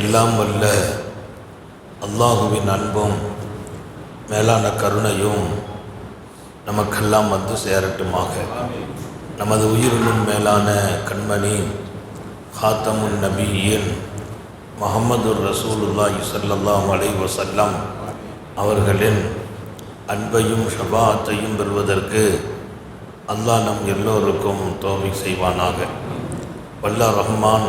எல்லாம் வல்ல அல்லாஹுவின் அன்பும் மேலான கருணையும் நமக்கெல்லாம் வந்து சேரட்டுமாக. நமது உயிரினும் மேலான கண்மணி ஹாத்தமுன் நபியின் முகமது ரசூலுல்லாஹி ஸல்லல்லாஹு அலைஹி வஸல்லம் அவர்களின் அன்பையும் ஷபாத்தையும் பெறுவதற்கு அல்லாஹ் நம் எல்லோருக்கும் தோல்வி செய்வானாக. வல்ல ரஹ்மான்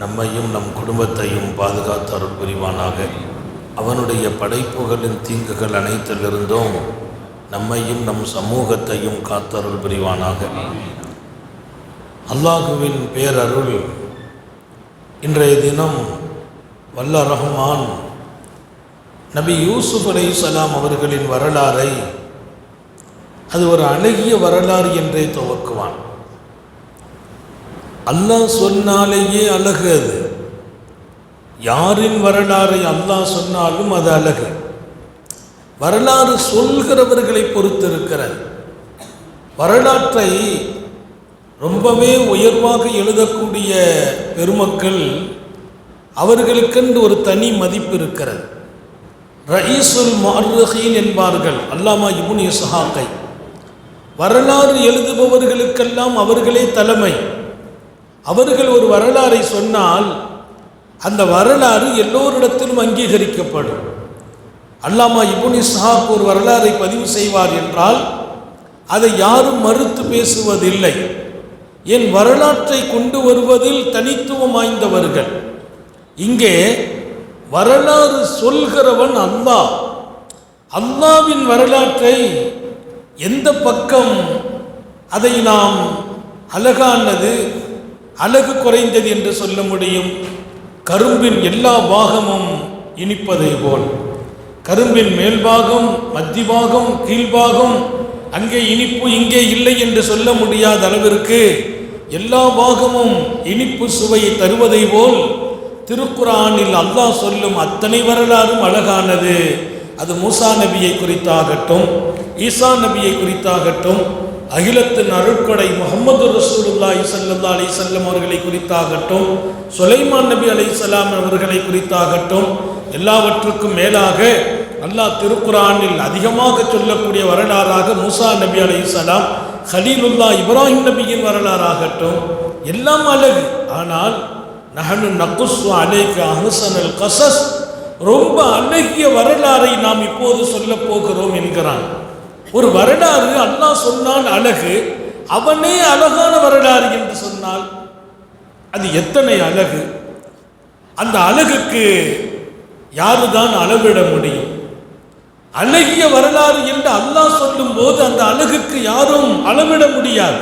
நம்மையும் நம் குடும்பத்தையும் பாதுகாத்து அருள் புரிவானாக. அவனுடைய படைப்புகளின் தீங்குகள் அனைத்திலிருந்தும் நம்மையும் நம் சமூகத்தையும் காத்தருள் புரிவானாக. அல்லாஹுவின் பேரருள் இன்றைய தினம் வல்ல ரஹ்மான் நபி யூசுப் சலாம் அவர்களின் வரலாறை அது ஒரு அழகிய வரலாறு என்றே துவக்குவான். அல்லாஹ் சொன்னாலேயே அழகு அது யாரின் வரலாறை அல்லாஹ் சொன்னாலும் அது அழகு. வரலாறு சொல்கிறவர்களை பொறுத்திருக்கிறது. வரலாற்றை ரொம்பவே உயர்வாக எழுதக்கூடிய பெருமக்கள் அவர்களுக்கென்று ஒரு தனி மதிப்பு இருக்கிறது. ரயீசுல் மார்ரஹீன் என்பார்கள் அல்லாமா இபுன் இஸ்ஹாக்கை. வரலாறு எழுதுபவர்களுக்கெல்லாம் அவர்களே தலைமை. அவர்கள் ஒரு வரலாறை சொன்னால் அந்த வரலாறு எல்லோரிடத்திலும் அங்கீகரிக்கப்படும். அல்லாமா இபுன் இஸ்ஹாக் ஒரு வரலாறை பதிவு செய்வார் என்றால் அதை யாரும் மறுத்து பேசுவதில்லை. என் வரலாற்றை கொண்டு வருவதில் தனித்துவம் வாய்ந்தவர்கள். இங்கே வரலாறு சொல்கிறவன் அல்லாஹ். அல்லாவின் வரலாற்றை எந்த பக்கம் அதை நாம் அழகானது அழகு குறைந்தது என்று சொல்ல முடியும். கரும்பின் எல்லா பாகமும் இனிப்பதை போல். கரும்பின் மேல்பாகம் மத்திபாகம் கீழ்பாகம் அங்கே இனிப்பு இங்கே இல்லை என்று சொல்ல முடியாத அளவிற்கு எல்லா பாகமும் இனிப்பு சுவையை தருவதை போல் திருக்குறானில் அல்லாஹ் சொல்லும் அத்தனை வரலாறும் அழகானது. அது மூசா நபியை குறித்தாகட்டும் ஈசா நபியை குறித்தாகட்டும் அகிலத்தின் அருட்கொடை முகமது ரசூலுல்லாஹி சல்லா அலி செல்லம் அவர்களை குறித்தாகட்டும் சுலைமான் நபி அலைஹிஸ்ஸலாம் அவர்களை குறித்தாகட்டும் எல்லாவற்றுக்கும் மேலாக அல்லாஹ் திருக்குறானில் அதிகமாக சொல்லக்கூடிய வரலாறாக மூசா நபி அலைஹிஸ்ஸலாம் ஹலீலுல்லா இப்ராஹிம் நபியின் வரலாறாகட்டும் எல்லாம் அழகு. ஆனால் நகனு நக்குஸ்வ அலைக்கு அஹசனல் கசஸ் ரொம்ப அழகிய வரலாறை நாம் இப்போது சொல்லப் போகிறோம் என்கிறான். ஒரு வரலாறு அண்ணா சொன்னான் அழகு. அவனே அழகான வரலாறு என்று சொன்னால் அது எத்தனை அழகு? அந்த அழகுக்கு யாருதான் அளவிட முடியும்? அழகிய வரலாறு என்று அல்லாஹ் சொல்லும் போது அந்த அழகுக்கு யாரும் அளவிட முடியாது.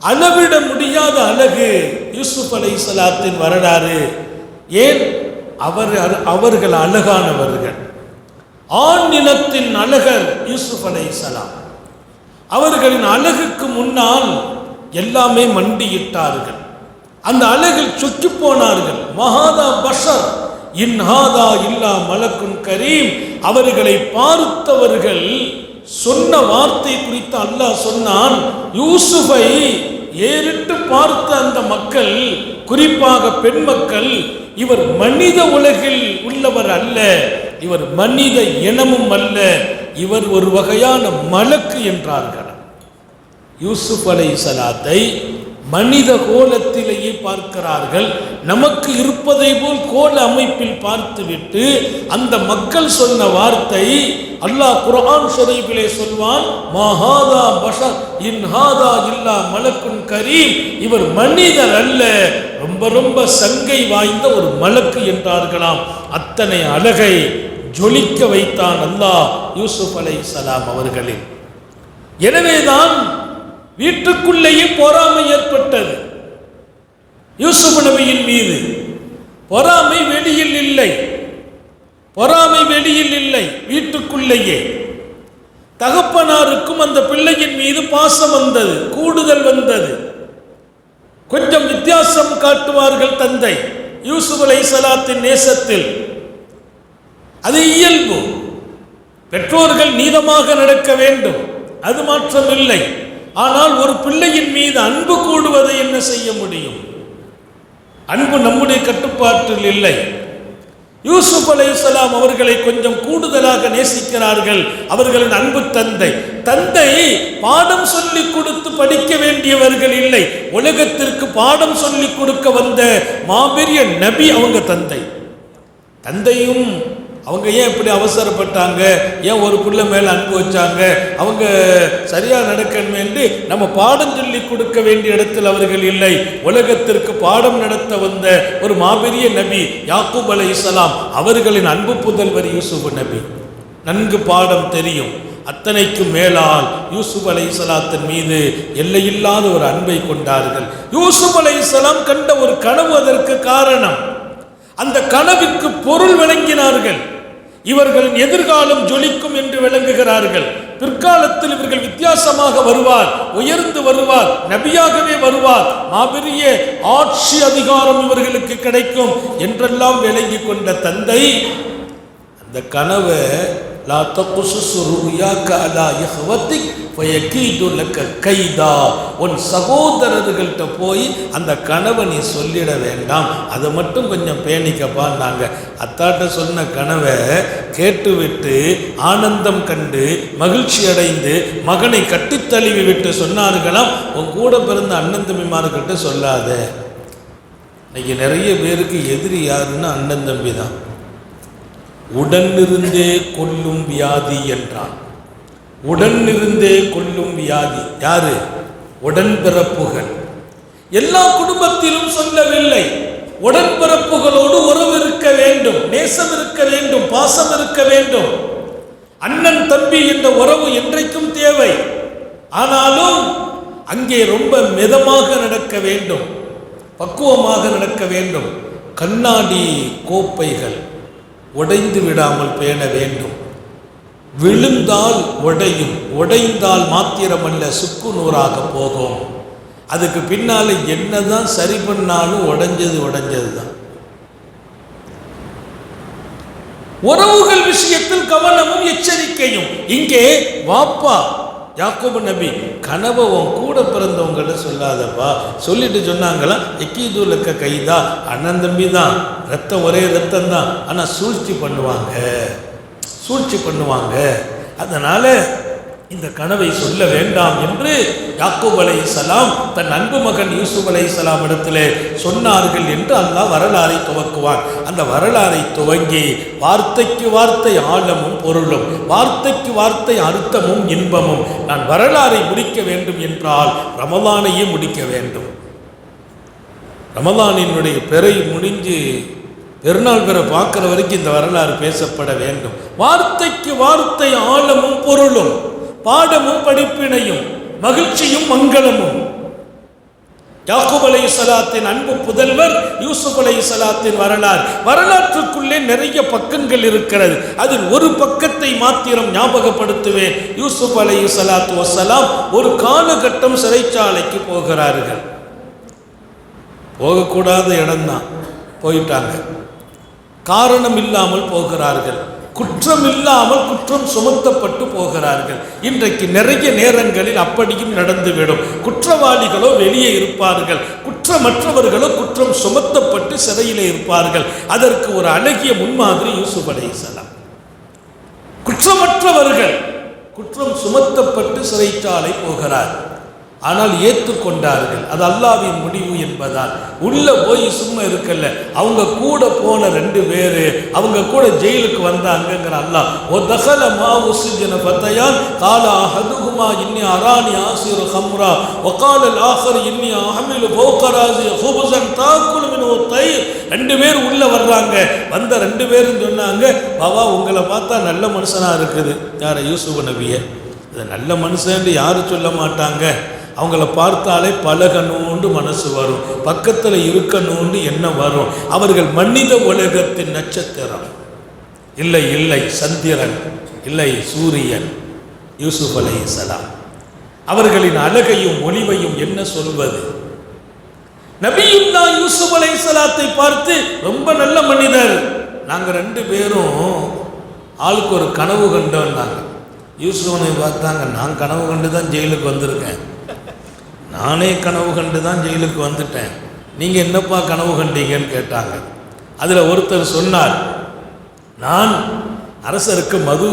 அளவிட முடியாத அழகு யூசுப் அலை சலாத்தின் வரலாறு. ஏன்? அவர் அவர்கள் அழகானவர்கள். ஆண்நிலத்தின் அழகர் யூசுப் அலை சலாம். அவர்களின் அழகுக்கு முன்னால் எல்லாமே மண்டியிட்டார்கள். அந்த அழகில் சொக்கி போனார்கள். மகாதா பஷர் இன்ஹாதா இல்லா மலக்குன் கரீம் அவர்களை பார்த்தவர்கள் சொன்ன வார்த்தை குறித்து அல்லாஹ் சொன்னான். யூசுஃபை ஏறிட்டு பார்த்த அந்த மக்கள் குறிப்பாக பெண் மக்கள் இவர் மனித உலகில் உள்ளவர் அல்ல. இவர் மனித இனமும் அல்ல இவர் ஒரு வகையான மலக்கு என்றார்கள். யூசுப் அலை சலாத்தை மனித கோலத்திலேயே பார்க்கிறார்கள். நமக்கு இருப்பதை போல் கோல அமைப்பில் பார்த்துவிட்டு அந்த மக்கள் சொன்ன வார்த்தை அல்லாஹ் குரான் ஷரீஃபிலே சொல்வான் மஹாதா பஷர் இன்ஹாதா இல்லா மலக்குன் கரீம். இவர் மனிதர் அல்ல ரொம்ப ரொம்ப சங்கை வாய்ந்த ஒரு மலக்கு என்றார்களாம். அத்தனை அழகை ஜொலிக்க வைத்தான் அல்லாஹ் யூசுப் அலை சலாம் அவர்களில். எனவேதான் வீட்டுக்குள்ளேயே பொறாமை ஏற்பட்டது. யூசுப் நபியின் மீது பொறாமை வெளியில் இல்லை. பொறாமை வெளியில் இல்லை வீட்டுக்குள்ளேயே. தகப்பனாருக்கும் அந்த பிள்ளையின் மீது பாசம் வந்தது கூடுதல் வந்தது. கொஞ்சம் வித்தியாசம் காட்டுவார்கள் தந்தை யூசுப் சலாத்தின் நேசத்தில். அது இயல்பு. பெற்றோர்கள் நீதமாக நடக்க வேண்டும். அது மாற்றமில்லை. ஆனால் ஒரு பிள்ளையின் மீது அன்பு கூடுவதை என்ன செய்ய முடியும்? அன்பு நம்முடைய கட்டுப்பாட்டில் இல்லை. யூசுப் அலைஹிஸ்ஸலாம் அவர்களை கொஞ்சம் கூடுதலாக நேசிக்கிறார்கள். அவர்களின் அன்பு தந்தை. தந்தை பாடம் சொல்லி கொடுத்து படிக்க வேண்டியவர்கள் இல்லை. உலகத்திற்கு பாடம் சொல்லி கொடுக்க வந்த மாபெரிய நபி அவங்க தந்தை. தந்தையும் அவங்க ஏன் இப்படி அவசரப்பட்டாங்க? ஏன் ஒரு புள்ள மேலே அன்பு வச்சாங்க? அவங்க சரியாக நடக்கணும் என்று நம்ம பாடம் சொல்லி கொடுக்க வேண்டிய இடத்தில் அவர்கள் இல்லை. உலகத்திற்கு பாடம் நடத்த வந்த ஒரு மாபெரிய நபி யாக்கூப் அலை இஸ்லாம் அவர்களின் அன்பு புதல்வர் யூசுப் நபி. நன்கு பாடம் தெரியும். அத்தனைக்கும் மேலால் யூசுப் அலை சலாத்தின் மீது எல்லையில்லாத ஒரு அன்பை கொண்டார்கள். யூசுப் அலை கண்ட ஒரு கனவு அதற்கு காரணம். அந்த கனவுக்கு பொருள் விளங்கினார்கள் இவர்களின் எதிர்காலம் ஜொலிக்கும் என்று விளங்குகிறார்கள். பிற்காலத்தில் இவர்கள் வித்தியாசமாக வருவார் உயர்ந்து வருவார் நபியாகவே வருவார். மாபெரிய ஆட்சி அதிகாரம் இவர்களுக்கு கிடைக்கும் என்றெல்லாம் விளங்கி கொண்ட தந்தை அந்த கனவை லா தகுசுசு ருயாக்க அலா இஹ்வத்திக் ஃபயகீது லக்க கைதா உன் சகோதரர்கள்ட்ட போய் அந்த கனவை நீ சொல்லிட வேண்டாம். அதை மட்டும் கொஞ்சம் பேணிக்கப்பான்னாங்க அத்தாட்ட சொன்ன கனவை கேட்டுவிட்டு ஆனந்தம் கண்டு மகிழ்ச்சி அடைந்து மகனை கட்டித்தழுவி விட்டு சொன்னார்களாம். உன் கூட பிறந்த அண்ணன் தம்பிமார்கிட்ட சொல்லாத. இன்னைக்கு நிறைய பேருக்கு எதிரி யாருன்னா அண்ணன் தம்பி தான் உடனிருந்தே கொல்லும் வியாதி என்றான். உடனிருந்தே கொல்லும் வியாதி. யாரு? உடன்பிறப்புகள். எல்லா குடும்பத்திலும் சொல்லவில்லை. உடன்பிறப்புகளோடு உறவு இருக்க வேண்டும். நேசம் இருக்க வேண்டும். பாசம் இருக்க வேண்டும். அண்ணன் தம்பி என்ற உறவு என்றைக்கும் தேவை. ஆனாலும் அங்கே ரொம்ப மிதமாக நடக்க வேண்டும். பக்குவமாக நடக்க வேண்டும். கண்ணாடி கோப்பைகள். உடைந்து விடாமல் பேண வேண்டும். விழுந்தால் உடையும் உடைந்தால் மாத்திரமல்ல சுக்கு நூறாக போகும். அதுக்கு பின்னால என்னதான் சரி பண்ணாலும் உடைஞ்சது உடைஞ்சது தான். உறவுகள் விஷயத்தில் கவனமும் எச்சரிக்கையும். இங்கே வாப்பா யாக்கோபு நபி கனவை உன் கூட பிறந்தவங்கள்ட்ட சொல்லாதப்பா. சொல்லிட்டு சொன்னாங்களா இருக்க கைதா. அண்ணன் தம்பி தான். ரத்தம் ஒரே ரத்தம் தான். ஆனால் சூழ்ச்சி பண்ணுவாங்க. சூழ்ச்சி பண்ணுவாங்க. அதனால இந்த கனவை சொல்ல வேண்டாம் என்று யாக்கூப் அலைஹிஸ்ஸலாம் தன் அன்பு மகன் யூசுப் அலைஹிஸ்ஸலாம் இடத்திலே சொன்னார்கள் என்று அல்லாஹ் வரலாறை துவக்குவான். அந்த வரலாறை துவங்கி வார்த்தைக்கு வார்த்தை ஆழமும் பொருளும் வார்த்தைக்கு வார்த்தை அர்த்தமும் இன்பமும் நான் வரலாறை முடிக்க வேண்டும் என்றால் ரமலானையே முடிக்க வேண்டும். ரமலானினுடைய பிறை முடிஞ்சு பெருநாள் பிற பார்க்குற வரைக்கும் இந்த வரலாறு பேசப்பட வேண்டும். வார்த்தைக்கு வார்த்தை ஆழமும் பொருளும். பாடமும் படிப்பினையும் மகிழ்ச்சியும் மங்களமும். யாக்கூப் அலை சலாத்தின் அன்பு புதல்வர் யூசுப் அலை சலாத்தின் வரலாறு. வரலாற்றுக்குள்ளே நிறைய பக்கங்கள் இருக்கிறது. அதில் ஒரு பக்கத்தை மாத்திரம் ஞாபகப்படுத்துவேன். யூசுப் அலை சலாத்து வசலாம் ஒரு காலகட்டம் சிறைச்சாலைக்கு போகிறார்கள். போகக்கூடாத இடம்தான். போயிட்டாங்க. காரணம் இல்லாமல் போகிறார்கள். குற்றம் இல்லாமல் குற்றம் சுமத்தப்பட்டு போகிறார்கள். இன்றைக்கு நிறைய நேரங்களில் அப்படியும் நடந்துவிடும். குற்றவாளிகளோ வெளியே இருப்பார்கள். குற்றமற்றவர்களோ குற்றம் சுமத்தப்பட்டு சிறையிலே இருப்பார்கள். அதற்கு ஒரு அழகிய முன்மாதிரி யூசுப் அலைஹிஸ்ஸலாம் குற்றமற்றவர்கள் குற்றம் சுமத்தப்பட்டு சிறைச்சாலை போகிறார். ஆனால் ஏற்றுக்கொண்டார்கள். அது அல்லாவின் முடிவு என்பதால். உள்ள போய் சும்மா இருக்கல அவங்க கூட போன ரெண்டு பேரு அவங்க கூட ஜெயிலுக்கு வந்தாங்கங்கிற அல்லாஹ் ஓ தகல மா உசுஜன பத்தையான் கால அஹதுகுமா இன்னி அராணி ஆசிர் ஹம்ரா ஒகால ஆஹர் இன்னி அஹமில் போக்கராசி ஹுபுசன் தாக்குல் மின் ஒரு ரெண்டு பேர் உள்ள வர்றாங்க. வந்த ரெண்டு பேரும் சொன்னாங்க பாவா உங்களை பார்த்தா நல்ல மனுஷனா இருக்குது. யார யூசுப் நபியை. இது நல்ல மனுஷன் யாரும் சொல்ல மாட்டாங்க. அவங்கள பார்த்தாலே பழகணும்னு மனசு வரும். பக்கத்தில் இருக்கணும்னு என்ன வரும். அவர்கள் மனித உலகத்தின் நட்சத்திரம். இல்லை இல்லை சந்திரன். இல்லை சூரியன். யூசுப் சலாம் அவர்களின் அழகையும் ஒளிவையும் என்ன சொல்வது? நபியுல்லா யூசுப் சலாத்தை பார்த்து ரொம்ப நல்ல மனிதர். நாங்கள் ரெண்டு பேரும் ஆளுக்கு ஒரு கனவு கண்டோம்னாங்க யூசுஃபனை பார்த்தாங்க. நான் கனவு கண்டு தான் ஜெயிலுக்கு வந்திருக்கேன். நானே கனவு கண்டு தான் ஜெயிலுக்கு வந்துட்டேன். நீங்கள் என்னப்பா கனவு கண்டீங்கன்னு கேட்டாங்க. அதில் ஒருத்தர் சொன்னார் நான் அரசருக்கு மது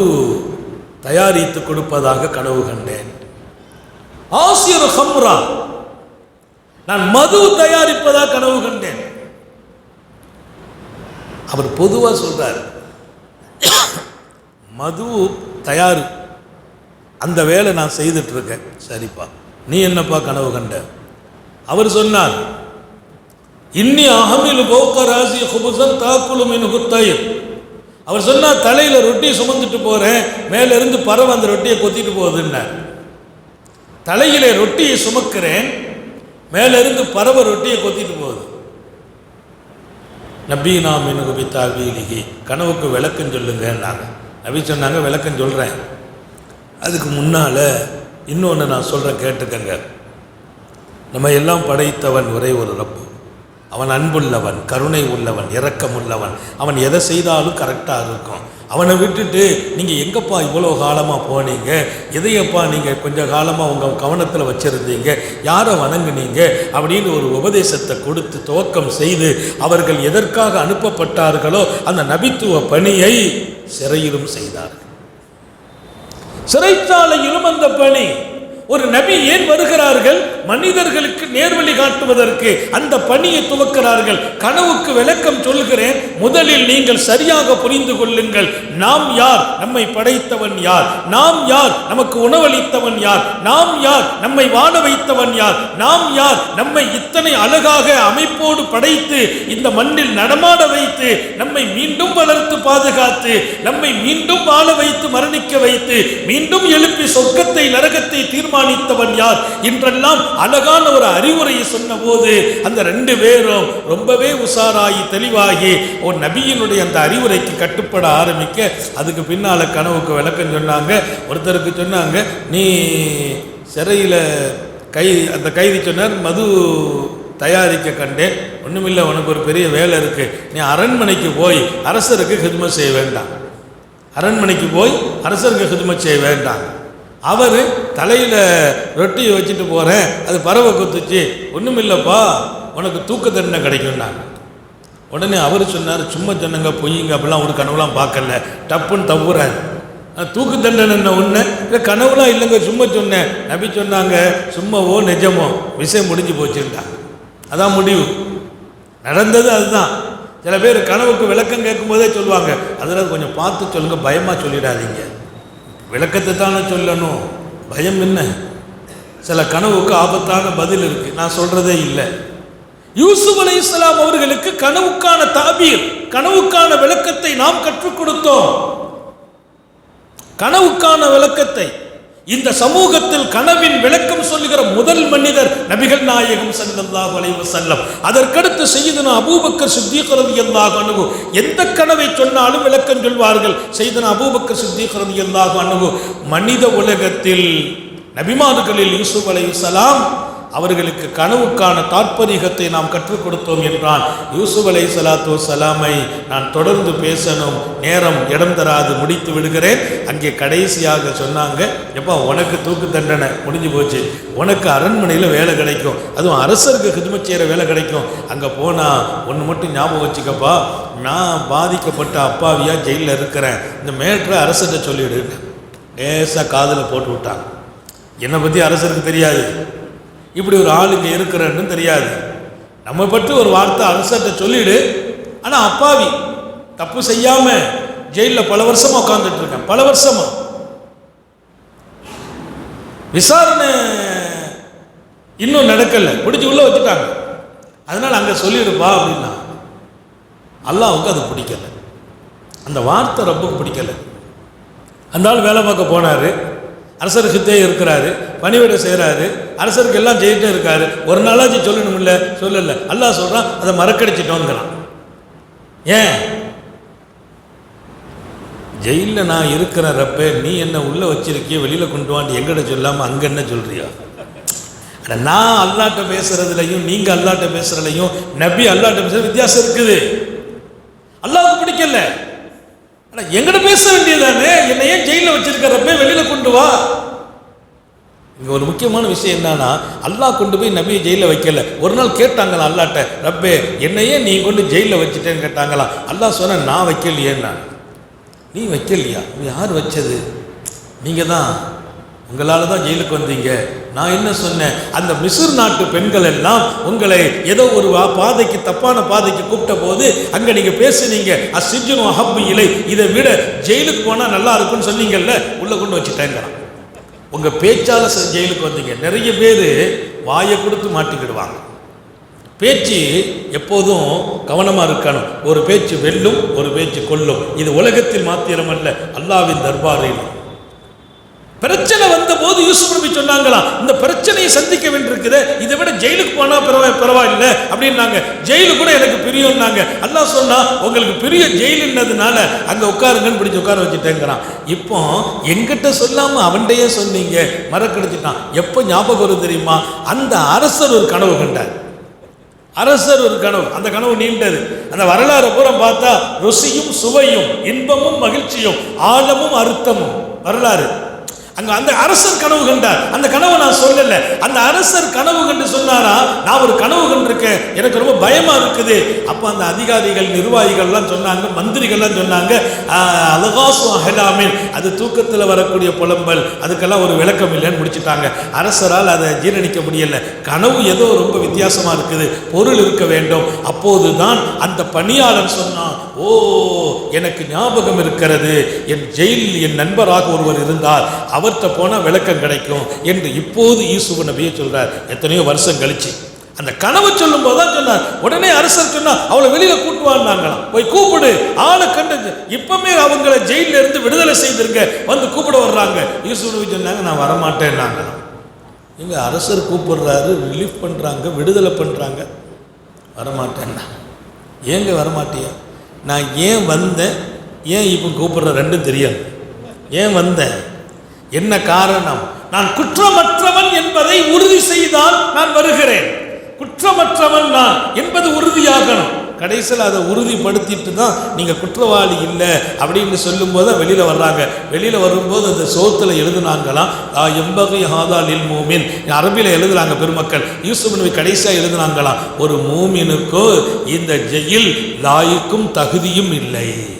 தயாரித்து கொடுப்பதாக கனவு கண்டேன். ஆசிரியர் சம்ரா நான் மது தயாரிப்பதாக கனவு கண்டேன். அவர் பொதுவாக சொல்றார் மது தயார் அந்த வேலை நான் செய்துட்டு இருக்கேன். சரிப்பா. நீ என்னப்பா கனவு கண்ட? அவர் சொன்னார் இன்னி அகமில் போக்க ராசி குபுசன் தாக்குலும் என் குத்தாயும் அவர் சொன்னார் தலையில் ரொட்டி சுமந்துட்டு போகிறேன் மேலிருந்து பறவை அந்த ரொட்டியை கொத்திட்டு போகுதுன்னார். தலையிலே ரொட்டியை சுமக்கிறேன் மேலிருந்து பறவை ரொட்டியை கொத்திட்டு போகுது. நபீனா மினுகு பித்தாவீலிகி கனவுக்கு விளக்கம் சொல்லுங்கன்னாங்க நபி சொன்னாங்க விளக்கம் சொல்கிறேன் அதுக்கு முன்னால் இன்னொன்று நான் சொல்கிறேன் கேட்டுக்கங்க. நம்ம எல்லாம் படைத்தவன் ஒரே ஒரு ரப்பு. அவன் அன்புள்ளவன் கருணை உள்ளவன் இரக்கம் உள்ளவன். அவன் எதை செய்தாலும் கரெக்டாக இருக்கும். அவனை விட்டுட்டு நீங்கள் எங்கப்பா இவ்வளோ காலமாக போனீங்க? எதையப்பா நீங்கள் கொஞ்சம் காலமாக உங்கள் கவனத்தில் வச்சுருந்தீங்க? யாரை வணங்குனீங்க? அப்படின்னு ஒரு உபதேசத்தை கொடுத்து துவக்கம் செய்து அவர்கள் எதற்காக அனுப்பப்பட்டார்களோ அந்த நபித்துவ பணியை சிறையிலும் செய்தார்கள். சிறைச்சாலையிலும் அந்த பணி. ஒரு நபி ஏன் வருகிறார்கள்? மனிதர்களுக்கு நேர்வழி காட்டுவதற்கு அந்த பணியை துவக்கிறார்கள். கனவுக்கு விளக்கம் சொல்கிறேன். முதலில் நீங்கள் சரியாக புரிந்து கொள்ளுங்கள். நாம் யார்? நம்மை படைத்தவன் யார்? நாம் யார்? நமக்கு உணவளித்தவன் யார்? நாம் யார்? நம்மை வாழ வைத்தவன் யார்? நாம் யார்? நம்மை இத்தனை அழகாக அமைப்போடு படைத்து இந்த மண்ணில் நடமாட வைத்து நம்மை மீண்டும் வளர்த்து பாதுகாத்து நம்மை மீண்டும் வாழ வைத்து மரணிக்க வைத்து மீண்டும் எழுப்பி சொர்க்கத்தை நரகத்தை தீர்மானித்தவன் யார்? என்றெல்லாம் அழகான ஒரு அறிவுரையை சொன்னபோது அந்த ரெண்டு பேரும் ரொம்பவே உஷாராகி தெளிவாகி ஒரு நபியினுடைய அந்த அறிவுரைக்கு கட்டுப்பட ஆரம்பிக்க அதுக்கு பின்னால் கனவுக்கு விளக்கம் சொன்னாங்க ஒருத்தருக்கு சொன்னாங்க நீ சிறையில் கை அந்த கைதி சொன்னார் மது தயாரிக்க கண்டேன் ஒன்றுமில்லை உனக்கு ஒரு பெரிய வேலை இருக்கு நீ அரண்மனைக்கு போய் அரசருக்கு ஹிதுமை செய்ய வேண்டாம். அரண்மனைக்கு போய் அரசருக்கு ஹிதுமை செய்ய வேண்டாம். அவர் தலையில் ரொட்டியை வச்சுட்டு போகிறேன் அது பறவை கொத்துச்சு. ஒன்றுமில்லப்பா உனக்கு தூக்க தண்டனை கிடைக்கும்னாங்க. உடனே அவர் சொன்னார் சும்மா சொன்னங்க பொய்யுங்க. அப்படிலாம் ஒரு கனவுலாம் பார்க்கல. டப்புன்னு தப்புறாரு தூக்கு தண்டனை என்ன ஒன்று இல்லை கனவுலாம் இல்லைங்க சும்மா சொன்னேன். நபி சொன்னாங்க சும்மாவோ நிஜமோ. விஷயம் முடிஞ்சு போச்சுட்டாங்க அதான் முடிவு. நடந்தது அதுதான். சில பேர் கனவுக்கு விளக்கம் கேட்கும்போதே சொல்லுவாங்க. அதில் கொஞ்சம் பார்த்து சொல்லுங்கள் பயமாக சொல்லிடாதீங்க. விளக்கத்தை தானே சொல்லணும். பயம் என்ன? சில கனவுக்கு ஆபத்தான பதில் இருக்கு. நான் சொல்றதே இல்லை. யூசுப் அலைஹிஸ்ஸலாம் அவர்களுக்கு கனவுக்கான தாபீர் கனவுக்கான விளக்கத்தை நாம் கற்றுக் கொடுத்தோம். கனவுக்கான விளக்கத்தை இந்த சமூகத்தில் கனவின் விளக்கம் சொல்லுகிற முதல் மனிதர் நபிகள் நாயகம் ஸல்லல்லாஹு அலைஹி வஸல்லம். அதற்கடுத்து செய்தனா அபூபக்கர் சித்திக் எல்லாக அணுகு எந்த கனவை சொன்னாலும் விளக்கம் சொல்வார்கள். செய்தனா அபூபக்கர் சித்திக் எல்லாக அணுகு மனித உலகத்தில் நபிமார்களில் யூசுப் சலாம் அவர்களுக்கு கனவுக்கான தாற்பரிகத்தை நாம் கற்றுக் கொடுத்தோம் என்றான். யூசுப் அலை சலாத்து சலாமை நான் தொடர்ந்து பேசணும் நேரம் இடம் தராது முடித்து விடுகிறேன். அங்கே கடைசியாக சொன்னாங்க எப்போ உனக்கு தூக்கு தண்டனை முடிஞ்சு போச்சு. உனக்கு அரண்மனையில் வேலை கிடைக்கும். அதுவும் அரசருக்கு கிதுமை செய்கிற வேலை கிடைக்கும். அங்கே போனால் ஒன்று மட்டும் ஞாபகம் வச்சுக்கப்பா. நான் பாதிக்கப்பட்ட அப்பாவியாக ஜெயிலில் இருக்கிறேன். இந்த மேட்ரை அரசர்கிட்ட சொல்லிவிடு லேசாக காதில் போட்டு விட்டாங்க. என்னை பற்றி அரசருக்கு தெரியாது. இப்படி ஒரு ஆள் இங்கே இருக்கிறன்னு தெரியாது. நம்ம பற்றி ஒரு வார்த்தை அரசர்கிட்ட சொல்லிடு. ஆனால் அப்பாவி தப்பு செய்யாம ஜெயிலில் பல வருஷமாக உட்காந்துட்டு இருக்கேன். பல வருஷமாக விசாரணை இன்னும் நடக்கல. பிடிச்சி உள்ள வச்சுட்டாங்க. அதனால் அங்கே சொல்லிடுப்பா அப்படின்னா அல்லாவுக்கு அது பிடிக்கல. அந்த வார்த்தை ரொம்ப பிடிக்கல. அந்த ஆள் வேலை பார்க்க போனார். அரசருக்குத்தே இருக்கிறாரு பணிவிடை செய்கிறாரு அரசருக்கு எல்லாம் செய்யிட்டே இருக்காரு. ஒரு நாளாச்சும் சொல்லணும்ல? சொல்லலை. அல்லாஹ் சொல்கிறான் அதை மறக்கடிச்சிட்டோங்கிறான் ஏன்? ஜெயிலில் நான் இருக்கிற ரப்ப நீ என்ன உள்ளே வச்சிருக்கிய வெளியில் கொண்டு வாண்டி எங்கிட்ட சொல்லாமல் அங்கே என்ன சொல்கிறியா நான் அல்லாட்ட பேசுறதுலையும் நீங்கள் அல்லாட்ட பேசுறதுலையும் நபி அல்லாட்ட பேசுகிற வித்தியாசம் இருக்குது. அல்லாவுக்கு பிடிக்கல. எங்கிட்ட பேச வேண்டியதானே என்னை ஏன் ஜெயிலில் வச்சிருக்கிறப்ப வெளியில் கொண்டு வா? இங்கே ஒரு முக்கியமான விஷயம் என்னன்னா அல்லாஹ் கொண்டு போய் நபியை ஜெயிலில் வைக்கல. ஒரு நாள் கேட்டாங்களா அல்லாட்ட ரப்பே என்னையே நீ கொண்டு ஜெயிலில் வச்சுட்டேன்னு கேட்டாங்களாம் அல்லாஹ் சொன்ன நான் வைக்கலையேன்னா. நீ வைக்கலையா? நீ யார் வச்சது? நீங்கள் தான் உங்களால் தான் ஜெயிலுக்கு வந்தீங்க. நான் என்ன சொன்னேன்? அந்த மிசுர் நாட்டு பெண்கள் எல்லாம் உங்களை ஏதோ ஒரு வா- பாதைக்கு தப்பான பாதைக்கு கூப்பிட்ட போது அங்கே நீங்கள் பேசுனீங்க. அசிஜுன் அஹப்பு இலை. இதை விட ஜெயிலுக்கு போனால் நல்லா இருக்கும்னு சொன்னீங்கல்ல உள்ளே கொண்டு வச்சுட்டேங்கிறான். உங்கள் பேச்சால் ஜெயிலுக்கு வந்தீங்க. நிறைய பேர் வாயை கொடுத்து மாட்டிக்கிடுவாங்க. பேச்சு எப்போதும் கவனமாக இருக்கணும். ஒரு பேச்சு வெல்லும் ஒரு பேச்சு கொல்லும். இது உலகத்தில் மாத்திரமல்ல அல்லாவின் தர்பாரிலும். பிரச்சனை வந்த போது யூசுப் நபி சொன்னாங்களாம் இந்த பிரச்சனையை சந்திக்க வேண்டியிருக்குது இதை விட ஜெயிலுக்கு போனா பரவாயில்ல பரவாயில்லை அப்படின்னாங்க. ஜெயிலு கூட எனக்கு பிரியம்னாங்க. அல்லா சொன்னா உங்களுக்கு பிரிய ஜெயிலுன்னதுனால அங்க உட்காருங்கன்னு பிடிச்சி உட்கார வச்சுட்டேங்கிறான். இப்போ எங்கிட்ட சொல்லாம அவன்கிட்டயே சொன்னீங்க மறக்கடிச்சிட்டான். எப்போ ஞாபகம் வரும் தெரியுமா? அந்த அரசர் ஒரு கனவு கண்டார். அரசர் ஒரு கனவு. அந்த கனவு நீண்டது. அந்த வரலாறு பூரா பார்த்தா ருசியும் சுவையும் இன்பமும் மகிழ்ச்சியும் ஆழமும் அர்த்தமும். வரலாறு. அங்க அந்த அரசர் கனவு கண்டார். அந்த கனவை நான் சொல்லல. அந்த அரசர் கனவு கண்டு சொன்னாரா? நான் ஒரு கனவு கண்டிருக்கேன். எனக்கு ரொம்ப பயமா இருக்குது. அப்ப அந்த அதிகாரிகள் நிர்வாகிகள்லாம் சொன்னாங்க மந்திரிகள்லாம் சொன்னாங்க அலகாசு அஹலாமின். அது தூக்கத்தில் வரக்கூடிய புலம்பல். அதுக்கெல்லாம் ஒரு விளக்கம் இல்லைன்னு முடிச்சிட்டாங்க. அரசரால் அதை ஜீரணிக்க முடியல. கனவு ஏதோ ரொம்ப வித்தியாசமா இருக்குது. பொருள் இருக்க வேண்டும். அப்போதுதான் அந்த பணியாளன் சொன்னான் ஓ எனக்கு ஞாபகம் இருக்கிறது. என் ஜெயிலில் என் நண்பராக ஒருவர் இருந்தார். அவர்கிட்ட போனால் விளக்கம் கிடைக்கும் என்று இப்போது ஈசுவ நபியை சொல்றார். எத்தனையோ வருஷம் கழிச்சு. அந்த கனவு சொல்லும் போது தான் சொன்னார். உடனே அரசர் சொன்னா அவளை வெளியில கூட்டுவான்னாங்களாம் போய் கூப்பிடு. ஆளை கண்டு இப்பவுமே அவங்கள ஜெயில இருந்து விடுதலை செய்திருங்க. வந்து கூப்பிட வர்றாங்க. ஈசுவ சொன்னாங்க நான் வரமாட்டேன்னாங்களாம் இங்க அரசர் கூப்பிடுறாரு ரிலீஃப் பண்றாங்க விடுதலை பண்றாங்க. வரமாட்டேன்னா ஏங்க வரமாட்டியா? நான் ஏன் வந்தேன்? ஏன் இப்போ கூப்பிடுற ரெண்டும் தெரியாது. ஏன் வந்தேன்? என்ன காரணம்? நான் குற்றமற்றவன் என்பதை உறுதி செய்தால் நான் வருகிறேன். குற்றமற்றவன் நான் என்பது உறுதியாகணும். கடைசியில் அதை உறுதிப்படுத்திட்டு தான் நீங்கள் குற்றவாளி இல்லை அப்படின்னு சொல்லும்போது தான் வெளியில் வர்றாங்க. வெளியில் வரும்போது அந்த சோத்தில் எழுதுனாங்களாம் "ஆ, எம்பகை ஹாதாலில் மூமின். அரபியில் எழுதுனாங்க பெருமக்கள். யூசுப் நபி கடைசியாக எழுதுனாங்களாம் ஒரு மூமினுக்கோ இந்த ஜெயில் லாய்க்கும் தகுதியும் இல்லை.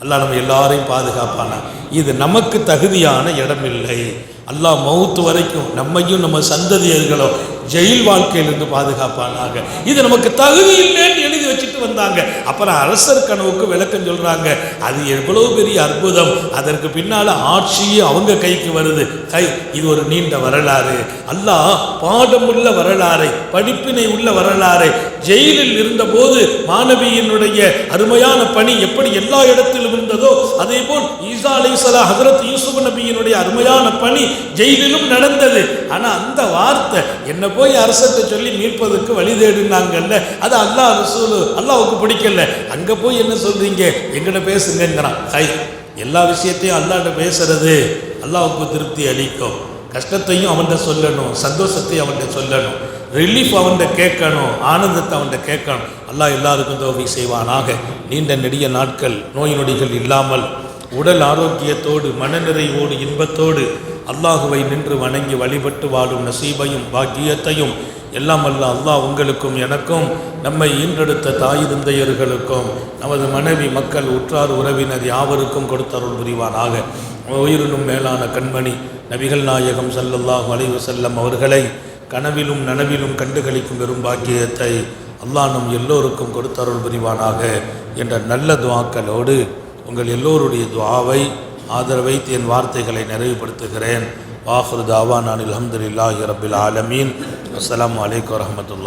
அல்லாஹ் நம்ம எல்லாரையும் பாதுகாப்பானா? இது நமக்கு தகுதியான இடம் இல்லை அல்லாஹ் மௌத்து வரைக்கும் நம்மையும் நம்ம சந்ததியர்களோ ஜெயில் வாழ்க்கையிலிருந்து பாதுகாப்பானாங்க இது நமக்கு தகுதி இல்லைன்னு எழுதி வச்சுட்டு வந்தாங்க. அப்புறம் அரசர் கனவுக்கு விளக்கம் சொல்றாங்க. அது எவ்வளவு பெரிய அற்புதம். அதற்கு பின்னால ஆட்சியே அவங்க கைக்கு வருது. கை இது ஒரு நீண்ட வரலாறு. அல்லாஹ் பாடமுள்ள வரலாறை படிப்பினை உள்ள வரலாறை ஜெயிலில் இருந்தபோது மாணவியினுடைய அருமையான பணி எப்படி எல்லா இடத்திலும் இருந்ததோ அதே போல் ஈசா அலிசலா ஹசரத் யூசுப் நபியினுடைய அருமையான பணி ஜெயிலிலும் நடந்தது. ஆனா அந்த வார்த்தை என்ன போய் அரசத்தை சொல்லி மீட்பதற்கு வழி தேடினாங்கல்ல? அது அல்லாஹ் ரசூலு அல்லாவுக்கு பிடிக்கல. அங்கே போய் என்ன சொல்கிறீங்க எங்கிட்ட பேசுங்கிறான் ஹை எல்லா விஷயத்தையும் அல்லாஹ்ட்ட பேசுறது அல்லாவுக்கு திருப்தி அளிக்கும். கஷ்டத்தையும் அவன்கிட்ட சொல்லணும் சந்தோஷத்தையும் அவன்கிட்ட சொல்லணும் ரிலீஃப் அவன்கிட்ட கேட்கணும் ஆனந்தத்தை அவன்கிட்ட கேட்கணும். அல்லாஹ் எல்லாருக்கும் தோல்வி செய்வானாக. நீண்ட நெடிய நாட்கள் நோய் நொடிகள் இல்லாமல் உடல் ஆரோக்கியத்தோடு மனநிறைவோடு இன்பத்தோடு அல்லாஹுவை நின்று வணங்கி வழிபட்டு வாழும் நசீபையும் பாக்கியத்தையும் எல்லாம் அல்ல அல்லாஹ் உங்களுக்கும் எனக்கும் நம்மை ஈன்றெடுத்த தாய் தந்தையர்களுக்கும் நமது மனைவி மக்கள் உற்றார் உறவினர் யாவருக்கும் கொடுத்தருள் புரிவானாக. உயிரினும் மேலான கண்மணி நபிகள் நாயகம் சல்லல்லாஹ் அலைஹி செல்லம் அவர்களை கனவிலும் நனவிலும் கண்டுகளிக்கும் பெரும் பாக்கியத்தை அல்லாஹ் நம் எல்லோருக்கும் கொடுத்தருள் புரிவானாக என்ற நல்ல துவாக்களோடு உங்கள் எல்லோருடைய துவாவை ஆதரவைத்து என் வார்த்தைகளை நிறைவுபடுத்துகிறேன். வாஹுர் தாவா நான் அலமதுல்லாஹி ரபில் ஆலமீன். அஸ்லாம் வலைக்கம் வரமத்துல்லா